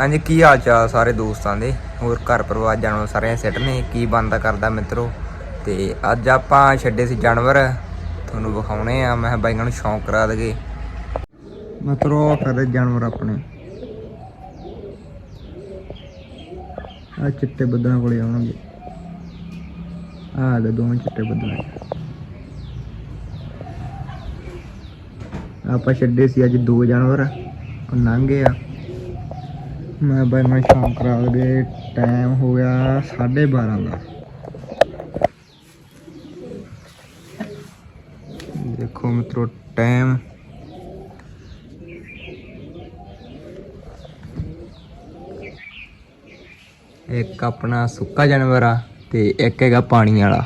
ਹਾਂਜੀ, ਕੀ ਹਾਲ ਚਾਲ ਸਾਰੇ ਦੋਸਤਾਂ ਦੇ? ਹੋਰ ਘਰ ਪਰਿਵਾਰ ਜਾਨਵਰ ਸਾਰੇ ਸੈੱਟ ਨੇ? ਕੀ ਬੰਦਾ ਕਰਦਾ ਮਿੱਤਰੋ? ਤੇ ਅੱਜ ਆਪਾਂ ਛੱਡੇ ਸੀ ਜਾਨਵਰ। ਤੁਹਾਨੂੰ ਵਿਖਾਉਣੇ ਆ। ਮੈਂ ਕਿਹਾ ਬਾਈਆਂ ਨੂੰ ਸ਼ੌਂਕ ਕਰਾ ਦਗੇ ਮਿੱਤਰੋ ਕਰਦੇ ਜਾਨਵਰ ਆਪਣੇ। ਆ ਚਿੱਟੇ ਬੱਦਲਾਂ ਕੋਲੇ ਆਉਣਗੇ। ਆ ਦੇ ਦੋਵੇਂ ਚਿੱਟੇ ਬੱਦਲਾਂ ਆਪਾਂ ਛੱਡੇ ਸੀ ਅੱਜ ਦੋ ਜਾਨਵਰ। ਉਹ ਗਏ ਆ। ਮੈਂ ਬਾਈ ਮੈਂ ਸ਼ਾਮ ਕਰਾ ਲਗੇ ਟਾਈਮ ਹੋ ਗਿਆ 12:30 ਦਾ। ਦੇਖੋ ਮਿੱਤਰੋ ਟਾਈਮ ਇੱਕ ਆਪਣਾ ਸੁੱਕਾ ਜਾਨਵਰ ਆ ਤੇ ਇੱਕ ਹੈਗਾ ਪਾਣੀ ਵਾਲਾ।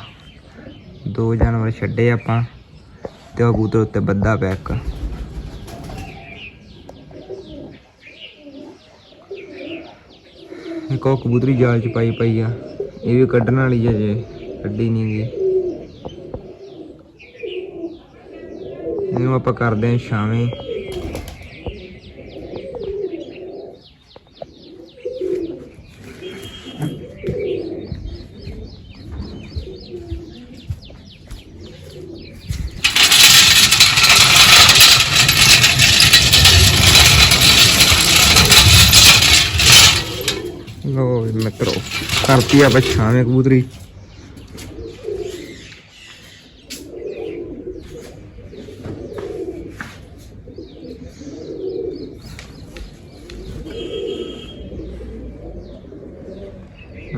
ਦੋ ਜਾਨਵਰ ਛੱਡੇ ਆਪਾਂ ਤੇ ਉਹ ਕਬੂਤਰ ਉੱਤੇ ਬੱਦਾ ਪਿਆ ਇੱਕ। ਇੱਕ ਉਹ ਕਬੂਤਰੀ ਜਾਲ ਚ ਪਾਈ ਪਈ ਆ। ਇਹ ਵੀ ਕੱਢਣ ਵਾਲੀ ਆ ਜੇ, ਕੱਢੀ ਨਹੀਂ ਗਈ ਇਹਨੂੰ ਆਪਾਂ ਕਰਦੇ ਹਾਂ ਛਾਵੇਂ ਲੋ ਵੀ ਮਿੱਤਰੋ ਕਰਤੀ ਆਪਾਂ ਸ਼ਾਮੇ ਕਬੂਤਰੀ।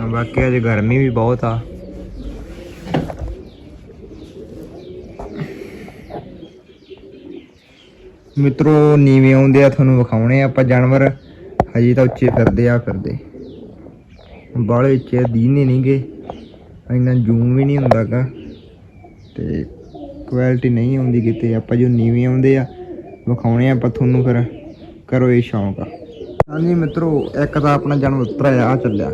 ਬਾਕੀ ਅੱਜ ਗਰਮੀ ਵੀ ਬਹੁਤ ਆ। ਮਿੱਤਰੋ, ਨੀਵੇਂ ਆਉਂਦੇ ਆ, ਤੁਹਾਨੂੰ ਵਿਖਾਉਣੇ ਆ ਆਪਾਂ ਜਾਨਵਰ। ਹਜੇ ਤਾਂ ਉੱਚੇ ਫਿਰਦੇ ਆ, ਫਿਰਦੇ। ਬਾਲੇ ਉੱਚੇ ਦੀਨੇ ਨਹੀਂਗੇ ਇੰਨਾ ਜ਼ੂਮ ਵੀ ਨਹੀਂ ਹੁੰਦਾਗਾ। ਤੇ ਕੁਆਲਿਟੀ ਨਹੀਂ ਆਉਂਦੀ ਕਿਤੇ। ਆਪਾਂ ਜੋ ਨੀਵੇਂ ਆਉਂਦੇ ਆ, ਵਿਖਾਉਣੇ ਆ ਆਪਾਂ ਤੁਹਾਨੂੰ ਫਿਰ। ਕਰੋ ਇਹ ਸ਼ੌਂਕ ਆ। ਹਾਂਜੀ ਮਿੱਤਰੋ, ਇੱਕ ਤਾਂ ਆਪਣਾ ਜਨਮ ਉਤਰਿਆ ਆ ਚੱਲਿਆ।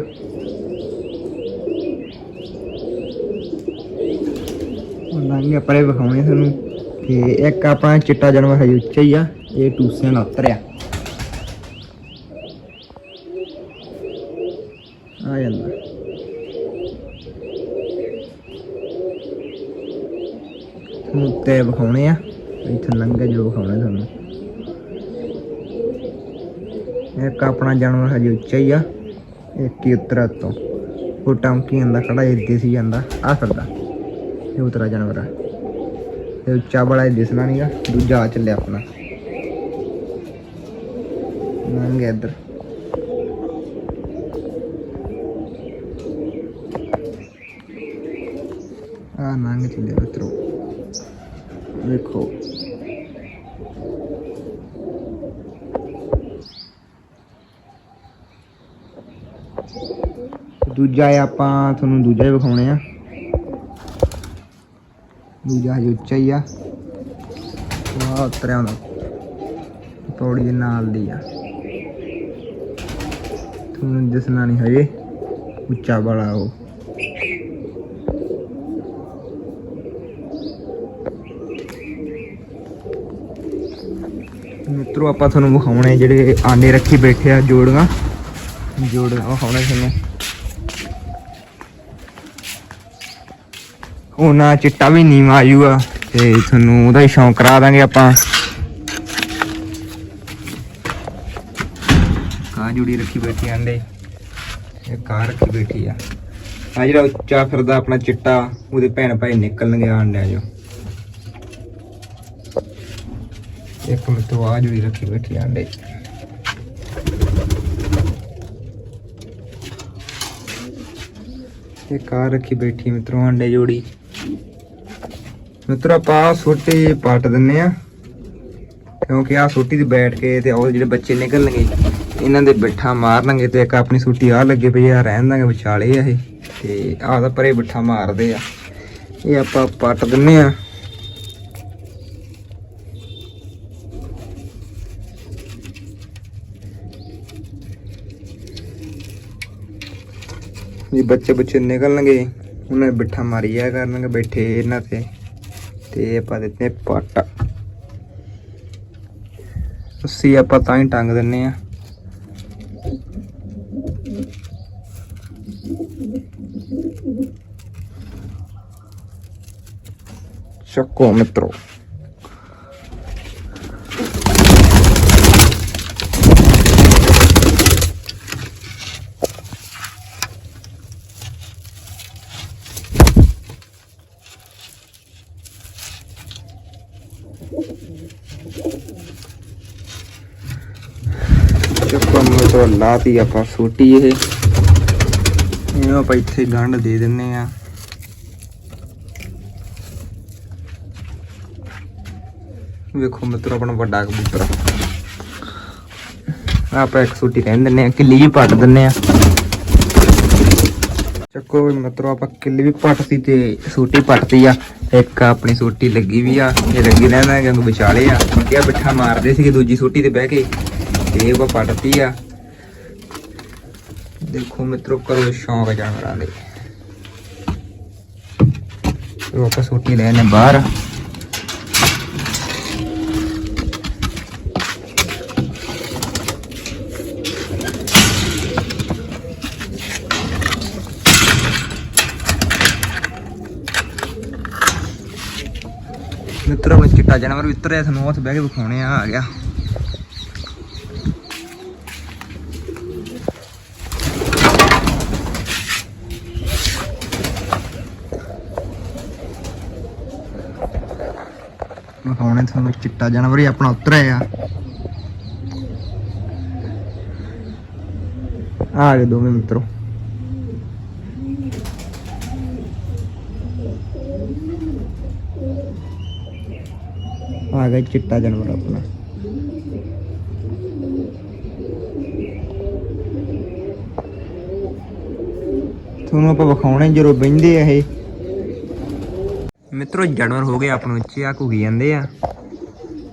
ਉਹ ਲੰਘੇ ਪਰੇ ਵਿਖਾਉਣੇ ਤੁਹਾਨੂੰ ਤੇ ਇੱਕ ਆਪਣਾ ਚਿੱਟਾ ਜਨਮ ਹਜੇ ਉੱਚਾ ਹੀ ਆ, ਇਹ ਟੂਸਿਆਂ ਨਾਲ ਉਤਰਿਆ। ਆ ਜਾਂਦਾ ਤੁਹਾਨੂੰ ਉੱਤੇ ਵਿਖਾਉਣੇ ਆ ਇੱਥੇ ਲੰਘੇ ਜੋ ਵਿਖਾਉਣੇ ਤੁਹਾਨੂੰ ਇੱਕ ਆਪਣਾ ਜਾਨਵਰ ਹਜੇ ਉੱਚਾ ਹੀ ਆ ਇੱਕ ਹੀ ਉਤਰਾ ਤੋਂ ਉਹ ਟਮਕੀ ਜਾਂਦਾ ਖੜਾ ਇੱਦੇ ਸੀ ਜਾਂਦਾ ਆ ਫਿਰਦਾ ਇਹ ਉਤਰਾ ਜਾਨਵਰ ਆ ਇਹ ਉੱਚਾ ਬੜਾ ਇਹ ਦਿਸਣਾ ਨਹੀਂਗਾ ਦੂਜਾ ਆ ਚੱਲਿਆ ਆਪਣਾ ਲੰਘ ਗਿਆ ਇੱਧਰ ਆ ਨੰਗ ਚੱਲੇ ਮਿੱਤਰੋ ਵੇਖੋ ਦੂਜਾ ਹੈ ਆਪਾਂ ਤੁਹਾਨੂੰ ਦੂਜਾ ਹੀ ਵਿਖਾਉਣੇ ਆ ਦੂਜਾ ਹਜੇ ਉੱਚਾ ਹੀ ਆ ਵਾਹ ਉਤਰਿਆ ਹੁੰਦਾ ਪੌੜੀ ਦੇ ਨਾਲ ਦੀ ਆ ਤੁਹਾਨੂੰ ਦਿਸਣਾ ਨਹੀਂ ਹਜੇ ਉੱਚਾ ਵਾਲਾ ਉਹ ਮਿੱਤਰੋ, ਆਪਾਂ ਤੁਹਾਨੂੰ ਵਿਖਾਉਣੇ ਜਿਹੜੇ ਆਂਡੇ ਰੱਖੀ ਬੈਠੇ ਆ ਜੋੜੀਆਂ। ਜੋੜੀਆਂ ਵਿਖਾਉਣੇ ਤੁਹਾਨੂੰ। ਉਹਨਾਂ ਚਿੱਟਾ ਵੀ ਨੀਵਾ ਆਜੂਗਾ ਤੇ ਤੁਹਾਨੂੰ ਉਹਦਾ ਹੀ ਸ਼ੌਂਕ ਕਰਾ ਦਾਂਗੇ ਆਪਾਂ। ਕਾ ਜੁੜੀ ਰੱਖੀ ਬੈਠੀ ਆ ਆਂਡੇ ਇਹ ਕਾਰ ਰੱਖੀ ਬੈਠੀ ਆ। ਆ ਜਿਹੜਾ ਉੱਚਾ ਫਿਰਦਾ ਆਪਣਾ ਚਿੱਟਾ, ਉਹਦੇ ਭੈਣ ਭਾਈ ਨਿਕਲਣਗੇ ਆਂਡਿਆਂ ਚੋਂ ਇੱਕ ਮਿੰਟ ਆ ਜੁੜੀ ਰੱਖੀ ਬੈਠੀ ਆਂਡੇ ਇਹ ਕਾਰ ਰੱਖੀ ਬੈਠੀ ਮਿੱਤਰੋ, ਆਂਡੇ ਜੋੜੀ। ਮਿੱਤਰੋ, ਆਪਾਂ ਸੋਟੀ ਪੱਟ ਦਿੰਨੇ ਆ। ਕਿਉਂਕਿ ਆ ਸੋਟੀ ਤੇ ਬੈਠ ਕੇ ਤੇ ਉਹ ਜਿਹੜੇ ਬੱਚੇ ਨਿਕਲਣਗੇ, ਇਹਨਾਂ ਦੇ ਬਿੱਠਾ ਮਾਰਨਗੇ ਤੇ ਇੱਕ ਆਪਣੀ ਸੋਟੀ ਆ ਲੱਗੇ ਪਈ ਆ ਰਹਿਣ ਦਾਂਗੇ ਵਿਚਾਲੇ ਆ ਇਹ। ਤੇ ਆਹ ਤਾਂ ਪਰੇ ਬਿੱਠਾ ਮਾਰਦੇ ਆ। ਇਹ ਆਪਾਂ ਪੱਟ ਦਿੰਨੇ ਆ। ਜੇ ਬੱਚੇ ਬੱਚੇ ਨਿਕਲਣਗੇ, ਉਹਨਾਂ ਨੇ ਬਿੱਠਾ ਮਾਰੀ ਜਾ ਕਰਨਗੇ, ਬੈਠੇ ਇਹਨਾਂ ਤੇ ਤੇ ਆਪਾਂ ਦਿੱਤੇ ਪਾਟਾ। ਅਸੀਂ ਆਪਾਂ ਤਾਂ ਹੀ ਟੰਗ ਦਿੰਨੇ ਆ। ਚੱਕੋ ਮਿੱਤਰੋ। ਚੱਕੋ ਮਿੱਤਰੋ ਲਾਤੀ ਆਪਾਂ ਸੂਟੀ ਇਹ। ਇਹਨੂੰ ਆਪਾਂ ਇੱਥੇ ਗੰਢ ਦੇ ਦਿੰਨੇ ਆ। ਵੇਖੋ ਮਿੱਤਰੋ ਆਪਣਾ ਵੱਡਾ ਕਬੂਤਰ। ਆਪਾਂ ਇੱਕ ਸੂਟੀ ਰਹਿਣ ਦਿੰਨੇ ਆ, ਕਿੱਲੀ ਵੀ ਪੱਟ ਦਿੰਨੇ ਆ। ਚੱਕੋ ਵੀ ਮਿੱਤਰੋ ਆਪਾਂ ਕਿੱਲੀ ਵੀ ਪੱਟਤੀ ਤੇ ਸੂਟੀ ਪੱਟਤੀ ਆ। ਇੱਕ ਆਪਣੀ ਸੂਟੀ ਲੱਗੀ ਵੀ ਆ, ਇਹ ਲੱਗੀ ਰਹਿੰਦਾ ਕਿਉਂਕਿ ਵਿਚਾਲੇ ਆ। ਕਿਹਾ ਬਿਠਾ ਮਾਰਦੇ ਸੀਗੇ ਦੂਜੀ ਸੂਟੀ ਤੇ ਬਹਿ ਕੇ, ਤੇ ਇਹ ਆਪਾਂ ਪੱਟਤੀ ਆ। ਦੇਖੋ ਮਿੱਤਰੋ ਕਰੋ ਸ਼ੌਂਕ ਜਾਨਵਰਾਂ ਦੇ। ਉਹ ਆਪਾਂ ਸੂਟੀ ਲੈ ਨੇ ਬਾਹਰ। ਮਿੱਤਰੋ ਵਿੱਚ ਚਿੱਟਾ ਜਾਨਵਰ ਵੀ ਉਤਰਿਆ ਤੁਹਾਨੂੰ ਉੱਥੇ ਬਹਿ ਕੇ ਵਿਖਾਉਣੇ ਆ ਆ ਗਿਆ। ਵਿਖਾਉਣੇ ਤੁਹਾਨੂੰ ਚਿੱਟਾ ਜਾਨਵਰ ਹੀ ਆਪਣਾ ਉਤਰਿਆ ਆ। ਆ ਗਏ ਦੋਵੇਂ ਮਿੱਤਰੋ। ਆ ਗਿਆ ਚਿੱਟਾ ਜਾਨਵਰ ਆਪਣਾ। ਤੁਹਾਨੂੰ ਆਪਾਂ ਵਿਖਾਉਣੇ ਜਦੋਂ ਬਹਿੰਦੇ ਆ ਇਹ। ਮਿੱਤਰੋ, ਜਾਨਵਰ ਹੋ ਗਏ ਆਪ ਨੂੰ ਉੱਚੇ ਆ ਘੁਗੀ ਜਾਂਦੇ ਆ।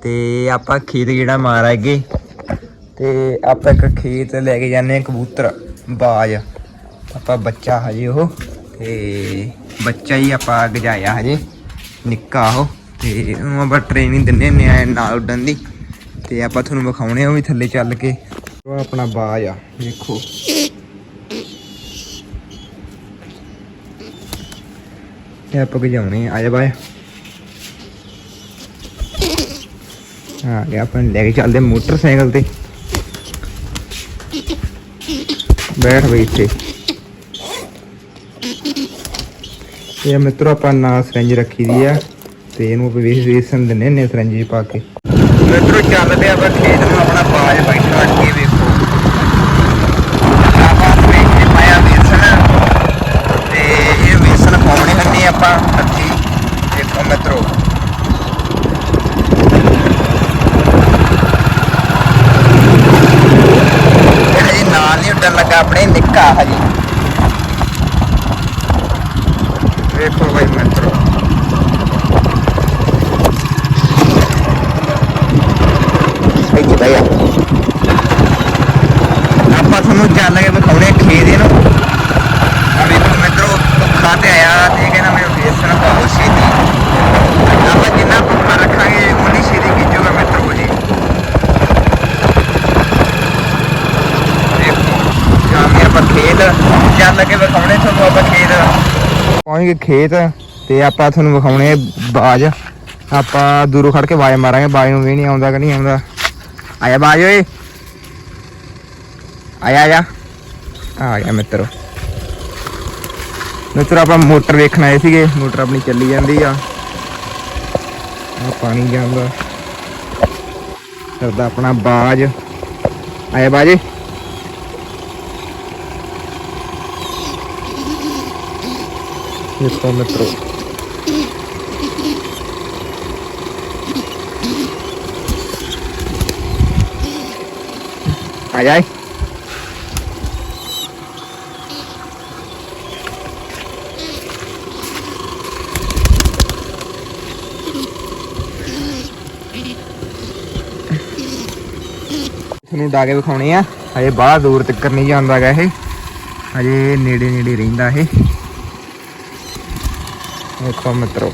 ਤੇ ਆਪਾਂ ਖੇਤ ਜਿਹੜਾ ਮਾਰ ਆਗੇ ਤੇ ਆਪਾਂ ਇੱਕ ਖੇਤ ਲੈ ਕੇ ਜਾਂਦੇ ਆ ਕਬੂਤਰ, ਬਾਜ। ਆਪਾਂ ਬੱਚਾ ਹਜੇ ਉਹ, ਤੇ ਬੱਚਾ ਹੀ ਆਪਾਂ ਗਜਾਇਆ ਹਜੇ, ਨਿੱਕਾ ਉਹ। ਤੇ ਉਹਨੂੰ ਆਪਾਂ ਟ੍ਰੇਨਿੰਗ ਦਿੰਨੇ ਹੁੰਦੇ ਆ ਨਾਲ ਉੱਡਣ ਦੀ। ਤੇ ਆਪਾਂ ਤੁਹਾਨੂੰ ਵਿਖਾਉਣੇ ਆ ਉਹ ਵੀ ਥੱਲੇ ਚੱਲ ਕੇ। ਉਹ ਆਪਣਾ ਬਾਜ ਆ, ਦੇਖੋ। ਇਹ ਆਪਾਂ ਗਜਾਉਣੇ ਆ। ਜਾ ਬਾਏ। ਆ ਗਿਆ ਆਪਾਂ ਲੈ ਕੇ ਚੱਲਦੇ ਮੋਟਰਸਾਈਕਲ ਤੇ। ਬੈਠ ਬਈ ਇੱਥੇ। ਇਹ ਮਿੱਤਰੋ ਆਪਾਂ ਨਾਲ ਸਰੰਜ ਰੱਖੀ ਦੀ ਆ, ਤੇ ਇਹਨੂੰ ਆਪਾਂ ਵੇਸ ਵੇਸਣ ਦਿੰਨੇ ਨੇ ਸਰੰਜ ਪਾ ਕੇ। ਮਿੱਤਰੋ ਚੱਲਦੇ ਆਪਾਂ ਖੇਤ ਨੂੰ ਆਪਣਾ ਬਾਜ ਬੈਠਾ ਅੱਗੇ ਵੇਖੋ ਆਪਾਂ ਵੇਖ ਪਾਇਆ ਵੇਸਣ ਤੇ ਇਹ ਵੇਸਣ ਪਾਉਣੇ ਹੰਨੇ ਆਪਾਂ ਹੱਥੀ ਦੇਖੋ ਮਿੱਤਰੋ ਇਹ ਹਜੇ ਨਾਲ ਨਹੀਂ ਉੱਡਣ ਲੱਗਾ ਆਪਣੇ ਨਿੱਕਾ ਹਜੇ ਵੇਖੋ ਭਾਈ ਮਿੱਤਰੋ ਇੱਥੇ ਬਈ ਆਪਾਂ ਤੁਹਾਨੂੰ ਚੱਲ ਕੇ ਵਿਖਾਉਣੇ ਆ ਖੇਤ ਇਹਨੂੰ ਆ ਵੇਖੋ ਮਿੱਤਰੋ ਭੁੱਖਾ ਤੇ ਆਇਆ ਤੇ ਕਹਿੰਦਾ ਮੈਨੂੰ ਵੇਸਣ ਪਾਓ ਛੇਤੀ ਆਪਾਂ ਜਿੰਨਾ ਭੁੱਖਾ ਰੱਖਾਂਗੇ ਉਨੀ ਛੇਤੀ ਖਿੱਚੂਗਾ ਮਿੱਤਰੋ ਜੀ ਦੇਖੋ ਜਾਂਦੇ ਆਪਾਂ ਖੇਤ ਚੱਲ ਵਿਖਾਉਣੇ ਤੁਹਾਨੂੰ ਆਪਾਂ ਖੇਤ। ਪਹੁੰਚ ਗਏ ਖੇਤ ਤੇ ਆਪਾਂ ਤੁਹਾਨੂੰ ਵਿਖਾਉਣੇ ਬਾਜ। ਆਪਾਂ ਦੂਰੋਂ ਖੜ ਕੇ ਬਾਜ ਮਾਰਾਂਗੇ, ਬਾਜ ਨੂੰ ਵੀ ਨਹੀਂ ਆਉਂਦਾ ਕਿ ਨਹੀਂ ਆਉਂਦਾ। ਆਇਆ ਬਾਜ ਓਏ। ਆਇਆ ਆਇਆ। ਆ ਗਿਆ ਮਿੱਤਰੋ। ਮਿੱਤਰ, ਆਪਾਂ ਮੋਟਰ ਵੇਖਣ ਆਏ ਸੀਗੇ, ਮੋਟਰ ਆਪਣੀ ਚੱਲੀ ਜਾਂਦੀ ਆ। ਆ ਪਾਣੀ ਜਾਂਦਾ। ਕਰਦਾ ਆਪਣਾ ਬਾਜ। ਆਇਆ ਬਾਜੇ। ਦੇਖੋ ਮਿੱਤਰੋ ਆ ਜਾਏ ਤੁਹਾਨੂੰ ਡਾਗੇ ਵਿਖਾਉਣੇ ਆ। ਹਜੇ ਬਾਹਰ ਦੂਰ ਤੱਕ ਨਹੀਂ ਜਾਂਦਾ ਗਾ ਇਹ। ਹਜੇ ਨੇੜੇ ਨੇੜੇ ਰਹਿੰਦਾ ਇਹ। ਦੇਖੋ ਮਿੱਤਰੋ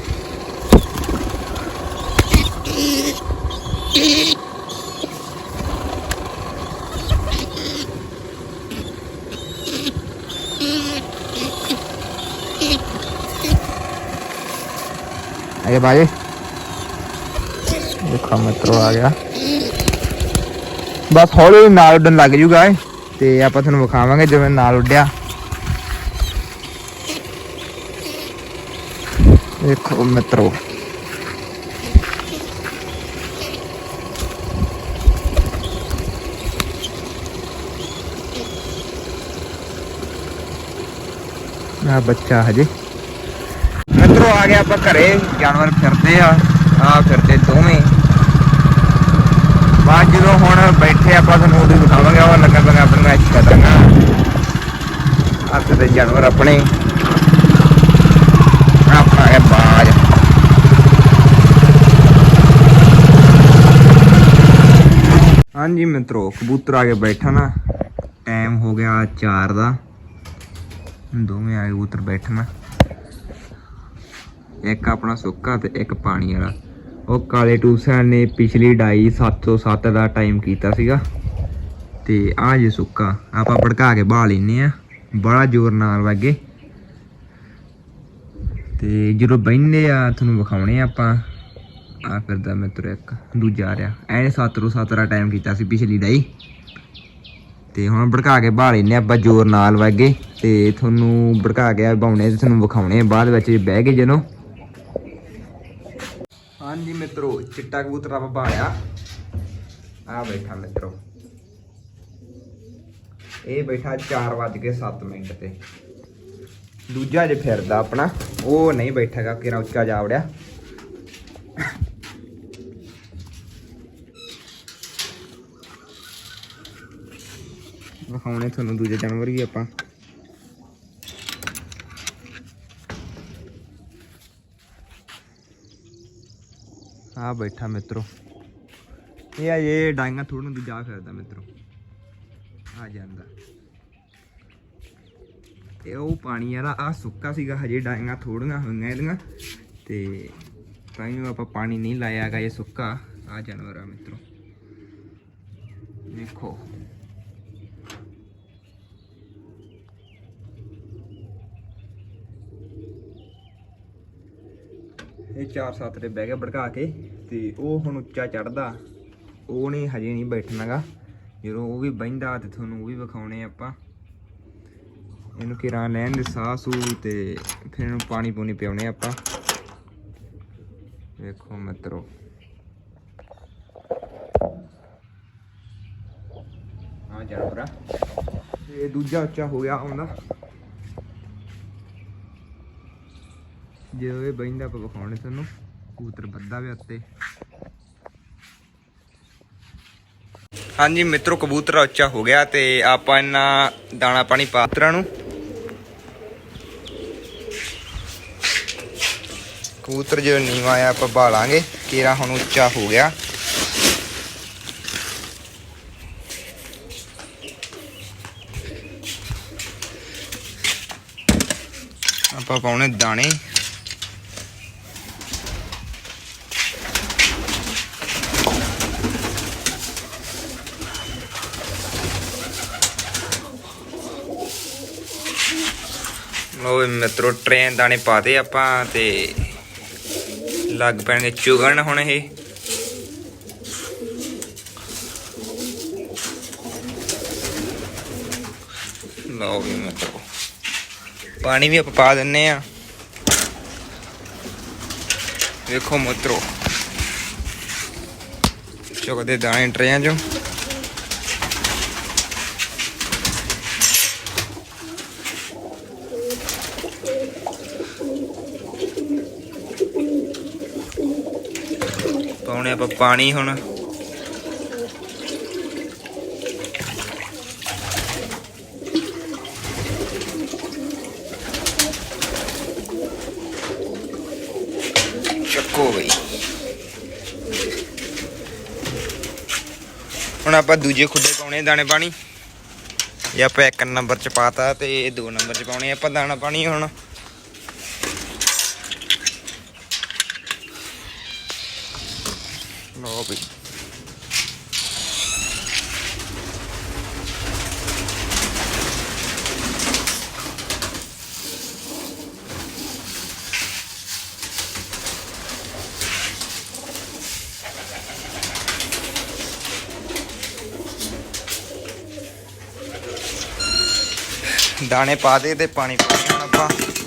ਆਏ ਬਾਏ ਦੇਖੋ ਮਿੱਤਰੋ ਆ ਗਿਆ ਬਸ ਹੌਲੀ ਹੌਲੀ ਨਾਲ ਉੱਡਣ ਲੱਗ ਜੂਗਾ ਤੇ ਆਪਾਂ ਤੁਹਾਨੂੰ ਵਿਖਾਵਾਂਗੇ ਜਿਵੇਂ ਨਾਲ ਉੱਡਿਆ. ਦੇਖੋ ਮਿੱਤਰੋ। ਆ ਬੱਚਾ ਹਜੇ। ਮਿੱਤਰੋ, ਆ ਗਿਆ ਆਪਾਂ ਘਰੇ। ਜਾਨਵਰ ਫਿਰਦੇ ਆ। ਆ ਫਿਰਦੇ ਦੋਵੇਂ। ਬਾਅਦ ਜਦੋਂ ਹੁਣ ਬੈਠੇ ਆਪਾਂ, ਤੁਹਾਨੂੰ ਉਹਦੀ ਦਿਖਾਵਾਂਗੇ। ਉਹ ਲੱਗਾ ਪਿਆ ਆਪਣੀ ਮੈਚ ਕਰਾਂਗਾ। ਹੱਥ ਦੇ ਜਾਨਵਰ ਆਪਣੇ ਹੈ ਬਾਜ ਹਾਂਜੀ ਮਿੱਤਰੋ, ਕਬੂਤਰ ਆ ਕੇ ਬੈਠਾ ਨਾ। ਟਾਈਮ ਹੋ ਗਿਆ 4 ਦਾ। ਦੋਵੇਂ ਆ ਕੇ ਕਬੂਤਰ ਬੈਠਣਾ। ਇੱਕ ਆਪਣਾ ਸੁੱਕਾ ਤੇ ਇੱਕ ਪਾਣੀ ਵਾਲਾ। ਉਹ ਕਾਲੇ ਟੂਸਿਆਂ ਨੇ ਪਿਛਲੀ ਡਾਈ 707 ਦਾ ਟਾਈਮ ਕੀਤਾ ਸੀਗਾ। ਤੇ ਆ ਜੇ ਸੁੱਕਾ। ਆਪਾਂ ਭੜਕਾ ਕੇ ਬਾਹ ਲੈਨੇ ਆ ਬੜਾ ਜ਼ੋਰ ਨਾਲ ਵਾਗੇ। ਤੇ ਜਦੋਂ ਬੈਠਨੇ ਆ, ਤੁਹਾਨੂੰ ਵਿਖਾਉਣੇ ਆਪਾਂ। ਆ ਫਿਰਦਾ ਮਿੱਤਰ ਇੱਕ, ਦੂਜਾ ਆ ਰਿਹਾ। ਐਨੇ 7 ਤੋਂ 7 ਦਾ ਟਾਈਮ ਕੀਤਾ ਸੀ ਪਿਛਲੀ ਡਾਈ। ਤੇ ਹੁਣ ਭੜਕਾ ਕੇ ਬਾਹ ਲੈਨੇ ਆ, ਆਪਾਂ ਜ਼ੋਰ ਨਾਲ ਵਾਗੇ। ਤੇ ਤੁਹਾਨੂੰ ਭੜਕਾ ਕੇ ਬਾਉਣੇ ਤੇ ਤੁਹਾਨੂੰ ਵਿਖਾਉਣੇ ਬਾਅਦ ਵਿੱਚ ਬਹਿ ਗਏ ਜਦੋਂ ਹਾਂਜੀ ਮਿੱਤਰੋ, ਚਿੱਟਾ ਕਬੂਤਰ ਆਪਾਂ ਬਾਲਿਆ ਆ। ਬੈਠਾ ਮਿੱਤਰੋ। ਇਹ ਬੈਠਾ 4:07 ਮਿੰਟ ਤੇ। ਦੂਜਾ ਜੇ ਫਿਰਦਾ ਆਪਣਾ, ਉਹ ਨਹੀਂ ਬੈਠਾਗਾ ਕਿਰਾ ਉੱਚਾ ਜਾ ਵੜਿਆ। ਵਿਖਾਉਣੇ ਤੁਹਾਨੂੰ ਦੂਜੇ ਜਾਨਵਰ ਵੀ ਆਪਾਂ। ਆ ਬੈਠਾ ਮਿੱਤਰੋ। ਇਹ ਆ, ਇਹ ਡਾਂਗਾ ਥੋੜਨ ਦੀ ਜਾ ਫਿਰਦਾ ਮਿੱਤਰੋ। ਆ ਜਾਂਦਾ। ਤੇ ਉਹ ਪਾਣੀ ਵਾਲਾ ਆ ਸੁੱਕਾ ਸੀਗਾ, ਹਜੇ ਡਾਂਗਾ ਥੋੜੀਆਂ ਹੋਈਆਂ ਇਹਦੀਆਂ। ਤੇ ਤਾਂ ਹੀ ਆਪਾਂ ਪਾਣੀ ਨਹੀਂ ਲਾਇਆਗਾ ਇਹ ਸੁੱਕਾ। ਆ ਜਾਨਵਰ ਆ ਮਿੱਤਰੋ। ਦੇਖੋ। ਇਹ 4-7 ਤੇ ਬਹਿ ਗਿਆ ਭੜਕਾ ਕੇ ਤੇ ਉਹ ਹੁਣ ਉੱਚਾ ਚੜਦਾ ਉਹ ਨਹੀਂ, ਹਜੇ ਨਹੀਂ ਬੈਠਣਾਗਾ। ਜਦੋਂ ਉਹ ਵੀ ਬਹਿੰਦਾ ਤੇ ਤੁਹਾਨੂੰ ਉਹ ਵੀ ਵਿਖਾਉਣੇ ਆਪਾਂ। ਇਹਨੂੰ ਕਿਰਾਂ ਲੈਣ ਦੇ ਸਾਹ ਸੂ ਤੇ ਫਿਰ ਇਹਨੂੰ ਪਾਣੀ ਪੂਣੀ ਪਿਆਉਣੇ ਆਪਾਂ। ਵੇਖੋ ਮਿੱਤਰੋ। ਆ ਜਾਨਵਰਾ ਇਹ ਦੂਜਾ ਉੱਚਾ ਹੋ ਗਿਆ ਆਉਂਦਾ ਜਦੋਂ ਇਹ ਬਹਿੰਦਾ ਆਪਾਂ ਵਿਖਾਉਣੇ ਤੁਹਾਨੂੰ, ਕਬੂਤਰ ਬੱਦਾ ਵੀ ਉੱਤੇ। ਹਾਂਜੀ ਮਿੱਤਰੋ, ਕਬੂਤਰ ਉੱਚਾ ਹੋ ਗਿਆ ਤੇ ਆਪਾਂ ਇਹਨਾਂ ਦਾਣਾ ਪਾਣੀ ਪਾਤਰਾਂ ਨੂੰ। ਕਬੂਤਰ ਜਦੋਂ ਨੀਵਾ ਆਇਆ, ਆਪਾਂ ਬਾਲਾਂਗੇ ਕੇਰਾ ਹੁਣ ਉੱਚਾ ਹੋ ਗਿਆ। ਆਪਾਂ ਪਾਉਣੇ ਦਾਣੇ। ਲੋ ਵੀ ਮਿੱਤਰੋ ਟ੍ਰੇਨ ਦਾਣੇ ਪਾਤੇ ਆਪਾਂ ਤੇ ਲੱਗ ਪੈਣਗੇ ਚੁਗਣ ਹੁਣ ਇਹ। ਲਓ ਵੀ ਮਿੱਤਰੋ, ਪਾਣੀ ਵੀ ਆਪਾਂ ਪਾ ਦਿੰਨੇ ਆ। ਵੇਖੋ ਮਿੱਤਰੋ, ਚੁਗਦੇ ਦਾਣੇ ਟ੍ਰੇਨ ਚੋਂ ਪਾਉਣੇ ਆਪਾਂ ਪਾਣੀ ਹੁਣ। ਚੱਕੋ ਬਈ। ਹੁਣ ਆਪਾਂ ਦੂਜੇ ਖੁੱਡੇ ਪਾਉਣੇ ਦਾਣੇ ਪਾਣੀ। ਇਹ ਆਪਾਂ ਇੱਕ ਨੰਬਰ ਚ ਪਾਤਾ ਤੇ ਦੋ ਨੰਬਰ ਚ ਪਾਉਣੇ ਆਪਾਂ ਦਾਣਾ ਪਾਣੀ ਹੁਣ। ਲਓ ਦਾਣੇ ਪਾ ਦੇ ਤੇ ਪਾਣੀ ਪਾ ਦੇਣਾ ਆਪਾਂ।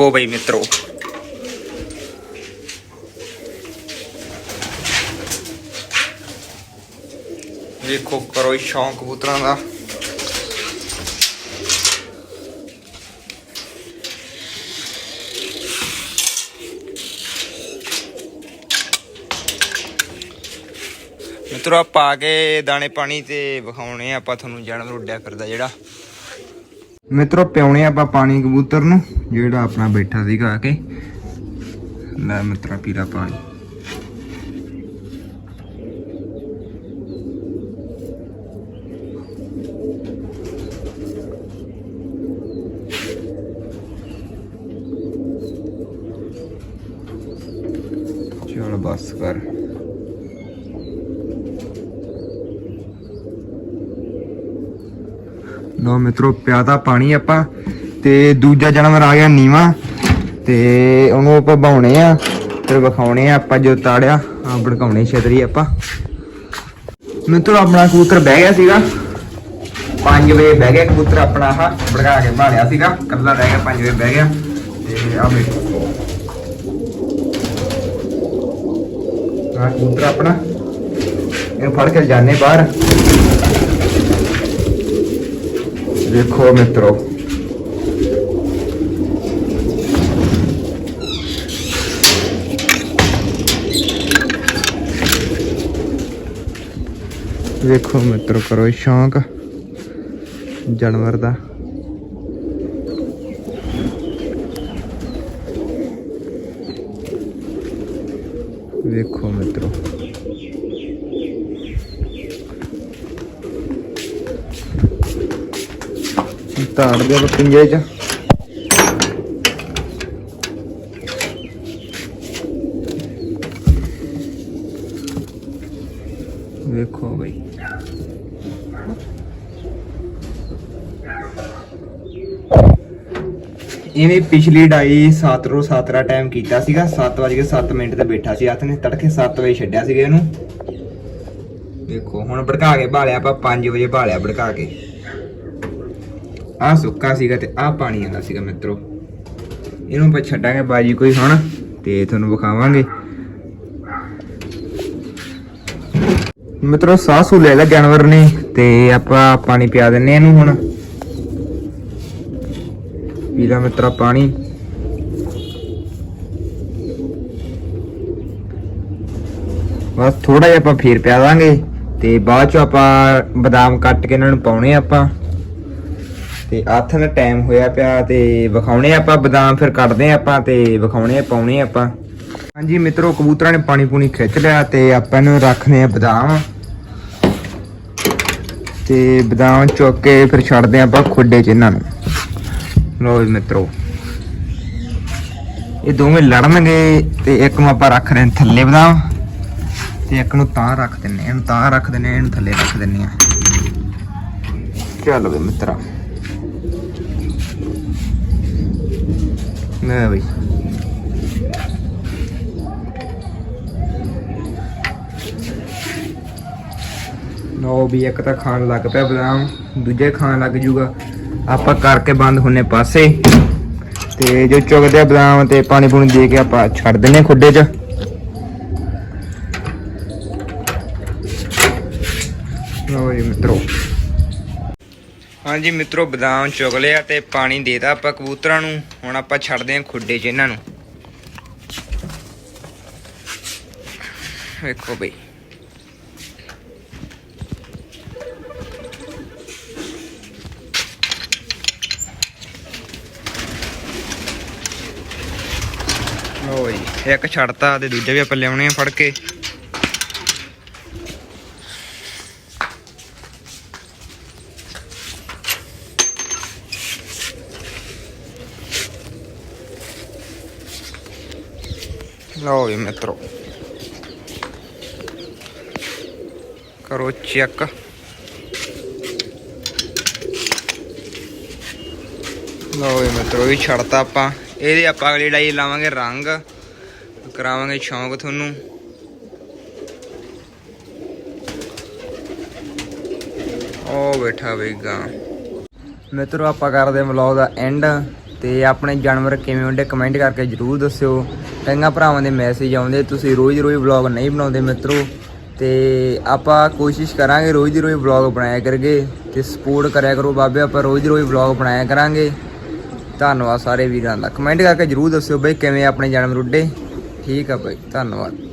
ਚੱਕੋ ਬਈ ਮਿੱਤਰੋ ਵੇਖੋ ਕਰੋ ਇਹ ਸ਼ੌਂਕ ਕਬੂਤਰਾਂ ਦਾ ਮਿੱਤਰੋ ਆ ਪਾ ਕੇ ਦਾਣੇ ਪਾਣੀ ਤੇ ਵਿਖਾਉਣੇ ਆ ਆਪਾਂ ਤੁਹਾਨੂੰ ਜਾਨਵਰ ਉੱਡਿਆ ਫਿਰਦਾ ਜਿਹੜਾ ਮਿੱਤਰੋ, ਪਿਉਣੇ ਆਪਾਂ ਪਾਣੀ ਕਬੂਤਰ ਨੂੰ, ਜਿਹੜਾ ਆਪਣਾ ਬੈਠਾ ਸੀਗਾ ਆ ਕੇ। ਲੈ ਮਿੱਤਰਾ, ਪੀਲਾ ਪਾਣੀ। ਚਲ ਬਸ ਕਰ। ਲੋ ਮਿੱਤਰੋ ਪਿਆਦਾ ਪਾਣੀ ਆਪਾਂ ਤੇ ਦੂਜਾ ਜਾਨਵਰ ਆ ਗਿਆ ਨੀਵਾ ਤੇ ਉਹਨੂੰ ਆਪਾਂ ਬਾਉਣੇ ਆ, ਫਿਰ ਵਿਖਾਉਣੇ ਆ ਆਪਾਂ ਜੋ ਤਾੜਿਆ ਆ ਭੜਕਾਉਣੇ ਛਤਰੀ ਆਪਾਂ। ਮਿੱਤਰੋ, ਆਪਣਾ ਕਬੂਤਰ ਬਹਿ ਗਿਆ ਸੀਗਾ। 5 ਵਜੇ ਬਹਿ ਗਿਆ ਕਬੂਤਰ ਆਪਣਾ, ਆਹ ਭੜਕਾ ਕੇ ਭਾਲਿਆ ਸੀਗਾ। ਕੱਲਾ ਰਹਿ ਗਿਆ 5 ਵਜੇ ਬਹਿ ਗਿਆ। ਤੇ ਆ ਮੇਰੇ ਆ ਕਬੂਤਰ ਆਪਣਾ। ਇਹਨੂੰ ਫੜ ਕੇ ਜਾਣੇ ਬਾਹਰ। ਵੇਖੋ ਮਿੱਤਰੋ ਵੇਖੋ ਮਿੱਤਰੋ ਕਰੋ ਸ਼ੌਂਕ ਜਾਨਵਰ ਦਾ ਵੇਖੋ ਮਿੱਤਰੋ ਤਾੜ ਦੇ ਆਪਾਂ ਚ। ਵੇਖੋ ਬਈ। ਇਹਨੇ ਪਿਛਲੀ ਡਾਈ 7 ਰੋ 7 ਦਾ ਟਾਈਮ ਕੀਤਾ ਸੀਗਾ। 7:07 ਮਿੰਟ ਤੇ ਬੈਠਾ ਸੀ ਹੱਥ ਨੇ। ਤੜਕੇ 7 ਵਜੇ ਛੱਡਿਆ ਸੀਗਾ ਇਹਨੂੰ। ਦੇਖੋ ਹੁਣ ਭੜਕਾ ਕੇ ਭਾਲਿਆ ਆਪਾਂ 5 ਵਜੇ ਭਾਲਿਆ ਭੜਕਾ ਕੇ। ਆ ਸੁੱਕਾ ਸੀਗਾ ਤੇ ਆ ਪਾਣੀ ਆਂਦਾ ਸੀਗਾ ਮਿੱਤਰੋ। ਇਹਨੂੰ ਆਪਾਂ ਛੱਡਾਂਗੇ ਬਾਜੀ ਕੋਈ ਹੁਣ ਤੇ ਤੁਹਾਨੂੰ ਵਿਖਾਵਾਂਗੇ। ਮਿੱਤਰੋ, ਸਾਹ ਸੂ ਲੈ ਲਿਆ ਜਾਨਵਰ ਨੇ ਤੇ ਆਪਾਂ ਪਾਣੀ ਪਿਆ ਦਿੰਨੇ ਆ ਇਹਨੂੰ ਹੁਣ। ਪੀ ਪੀਲਾ ਮਿੱਤਰਾ ਪਾਣੀ। ਬਸ ਥੋੜਾ ਜਿਹਾ ਆਪਾਂ ਫੇਰ ਪਿਆ ਦਾਂਗੇ ਤੇ ਬਾਅਦ ਚ ਆਪਾਂ ਬਦਾਮ ਕੱਟ ਕੇ ਇਹਨਾਂ ਨੂੰ ਪਾਉਣੇ ਆਪਾਂ। ਤੇ ਆਥ ਦਾ ਟਾਈਮ ਹੋਇਆ ਪਿਆ ਤੇ ਵਿਖਾਉਣੇ ਆਪਾਂ ਬਦਾਮ, ਫਿਰ ਕੱਢਦੇ ਆ ਆਪਾਂ ਤੇ ਵਿਖਾਉਣੇ ਆ, ਪਾਉਣੇ ਆਪਾਂ। ਹਾਂਜੀ ਮਿੱਤਰੋ, ਕਬੂਤਰਾਂ ਨੇ ਪਾਣੀ ਪੂਣੀ ਖਿੱਚ ਲਿਆ ਤੇ ਆਪਾਂ ਇਹਨੂੰ ਰੱਖਨੇ ਆ ਬਦਾਮ। ਤੇ ਬਦਾਮ ਚੁੱਕ ਕੇ ਫਿਰ ਛੱਡਦੇ ਆ ਆਪਾਂ ਖੁੱਡੇ 'ਚ ਇਹਨਾਂ ਨੂੰ। ਲੋ ਮਿੱਤਰੋ। ਇਹ ਦੋਵੇਂ ਲੜਨਗੇ ਤੇ ਇੱਕ ਨੂੰ ਆਪਾਂ ਰੱਖ ਰਹੇ ਹਾਂ ਥੱਲੇ ਬਦਾਮ ਤੇ ਇੱਕ ਨੂੰ ਤਾਂ ਰੱਖ ਦਿੰਨੇ ਆ ਇਹਨੂੰ ਤਾਂ ਰੱਖ ਦਿੰਨੇ ਆ ਇਹਨੂੰ ਥੱਲੇ ਰੱਖ ਦਿੰਨੇ ਆ ਚੱਲ ਵੇ ਮਿੱਤਰਾ। ਲੈ ਬਈ। ਨੋ ਵੀ ਇੱਕ ਤਾਂ ਖਾਣ ਲੱਗ ਪਿਆ ਬਦਾਮ, ਦੂਜੇ ਖਾਣ ਲੱਗ ਜੂਗਾ। ਆਪਾਂ ਕਰਕੇ ਬੰਦ ਹੁੰਨੇ ਪਾਸੇ। ਤੇ ਜੋ ਚੁਗਦੇ ਬਦਾਮ ਤੇ ਪਾਣੀ ਪੂਣੀ ਦੇ ਕੇ ਆਪਾਂ ਛੱਡ ਦਿੰਨੇ ਖੁੱਡੇ 'ਚ ਲਓ ਜੀ ਮਿੱਤਰੋ ਹਾਂਜੀ ਮਿੱਤਰੋ, ਬਦਾਮ ਚੁਗ ਲਿਆ ਤੇ ਪਾਣੀ ਦੇਤਾ ਆਪਾਂ ਕਬੂਤਰਾਂ ਨੂੰ। ਹੁਣ ਆਪਾਂ ਛੱਡਦੇ ਹਾਂ ਖੁੱਡੇ 'ਚ ਇਹਨਾਂ ਨੂੰ। ਵੇਖੋ ਬਈ। ਲਓ ਜੀ ਇੱਕ ਛੱਡਤਾ ਤੇ ਦੂਜਾ ਵੀ ਆਪਾਂ ਲਿਆਉਣੇ ਆ ਫੜ ਕੇ। ਲਓ ਵੀ ਮਿੱਤਰੋ ਕਰੋ ਚੈੱਕ ਲਓ ਵੀ ਮਿੱਤਰੋ ਵੀ ਛੱਡਤਾ ਆਪਾਂ ਇਹਦੇ ਆਪਾਂ ਅਗਲੀ ਲੜਾਈ ਲਾਵਾਂਗੇ ਰੰਗ ਕਰਾਵਾਂਗੇ ਸ਼ੌਂਕ ਤੁਹਾਨੂੰ ਉਹ ਬੈਠਾ ਬਈਗਾ ਮਿੱਤਰੋ ਆਪਾਂ ਕਰਦੇ ਵਲੌਗ ਦਾ ਐਂਡ ਤੇ ਆਪਣੇ ਜਾਨਵਰ ਕਿਵੇਂ ਹੁੰਦੇ ਕਮੈਂਟ ਕਰਕੇ ਜਰੂਰ ਦੱਸਿਓ। ਕਈਆਂ ਭਰਾਵਾਂ ਦੇ ਮੈਸੇਜ ਆਉਂਦੇ, ਤੁਸੀਂ ਰੋਜ਼-ਰੋਜ਼ ਵਲੌਗ ਨਹੀਂ ਬਣਾਉਂਦੇ ਮਿੱਤਰੋ। ਤੇ ਆਪਾਂ ਕੋਸ਼ਿਸ਼ ਕਰਾਂਗੇ ਰੋਜ਼ ਦੀ ਰੋਜ਼ ਵਲੌਗ ਬਣਾਇਆ ਕਰਗੇ ਤੇ ਸਪੋਰਟ ਕਰਿਆ ਕਰੋ। ਬਾਬੇ, ਆਪਾਂ ਰੋਜ਼-ਰੋਜ਼ ਵਲੌਗ ਬਣਾਇਆ ਕਰਾਂਗੇ। ਧੰਨਵਾਦ ਸਾਰੇ ਵੀਰਾਂ ਦਾ। ਕਮੈਂਟ ਕਰਕੇ ਜਰੂਰ ਦੱਸਿਓ ਬਈ ਕਿਵੇਂ ਆਪਣੇ ਜਨਮ ਉੱਡੇ ਠੀਕ ਆ ਬਈ, ਧੰਨਵਾਦ।